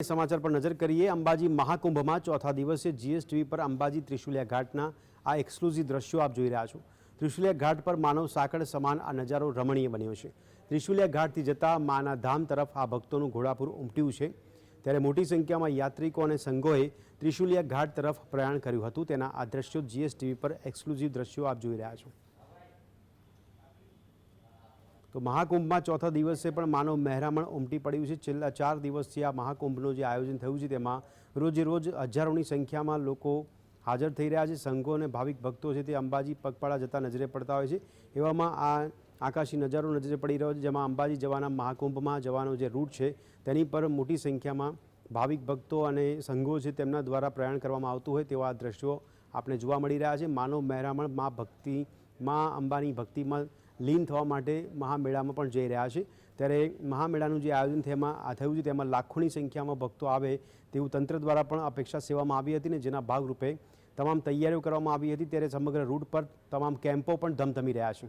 સમાચાર પર નજર કરીએ અંબાજી મહાકુંભમાં ચોથા દિવસે જીએસટીવી પર અંબાજી ત્રિશુલિયા ઘાટના આ એક્સક્લુઝિવ દ્રશ્યો આપ જોઈ રહ્યા છો ત્રિશુલિયા ઘાટ પર માનવ સાંકળ સમાન આ નજારો રમણીય બન્યો છે ત્રિશુલિયા ઘાટથી જતા માના ધામ તરફ આ ભક્તોનું ઘોડાપુર ઉમટ્યું છે ત્યારે મોટી સંખ્યામાં યાત્રિકો અને સંઘોએ ત્રિશુલિયા ઘાટ તરફ પ્રયાણ કર્યું હતું તેના આ દ્રશ્યો જીએસટીવી પર એક્સક્લુઝિવ દ્રશ્યો આપ જોઈ રહ્યા છો તો મહાકુંભમાં ચોથા દિવસે પણ માનવ મહેરામણ ઉમટી પડ્યું છે. છેલ્લા ચાર દિવસથી આ મહાકુંભનું જે આયોજન થયું છે તેમાં રોજે રોજ હજારોની સંખ્યામાં લોકો હાજર થઈ રહ્યા છે. સંઘો અને ભાવિક ભક્તો છે તે અંબાજી પગપાળા જતા નજરે પડતા હોય છે. એવામાં આ આકાશી નજારો નજરે પડી રહ્યો છે, જેમાં અંબાજી જવાના મહાકુંભમાં જવાનો જે રૂટ છે તેની પર મોટી સંખ્યામાં ભાવિક ભક્તો અને સંઘો છે તેમના દ્વારા પ્રયાણ કરવામાં આવતું હોય તેવા દ્રશ્યો આપણે જોવા મળી રહ્યા છે. માનવ મહેરામણ મા ભક્તિ, મા અંબાની ભક્તિમાં લીન થવા માટે મહામેળામાં પણ જઈ રહ્યા છે. ત્યારે મહામેળાનું જે આયોજન તેમાં થયું છે, તેમાં લાખોની સંખ્યામાં ભક્તો આવે તેવું તંત્ર દ્વારા પણ અપેક્ષા સેવામાં આવી હતી ને જેના ભાગરૂપે તમામ તૈયારીઓ કરવામાં આવી હતી. ત્યારે સમગ્ર રૂટ પર તમામ કેમ્પો પણ ધમધમી રહ્યા છે.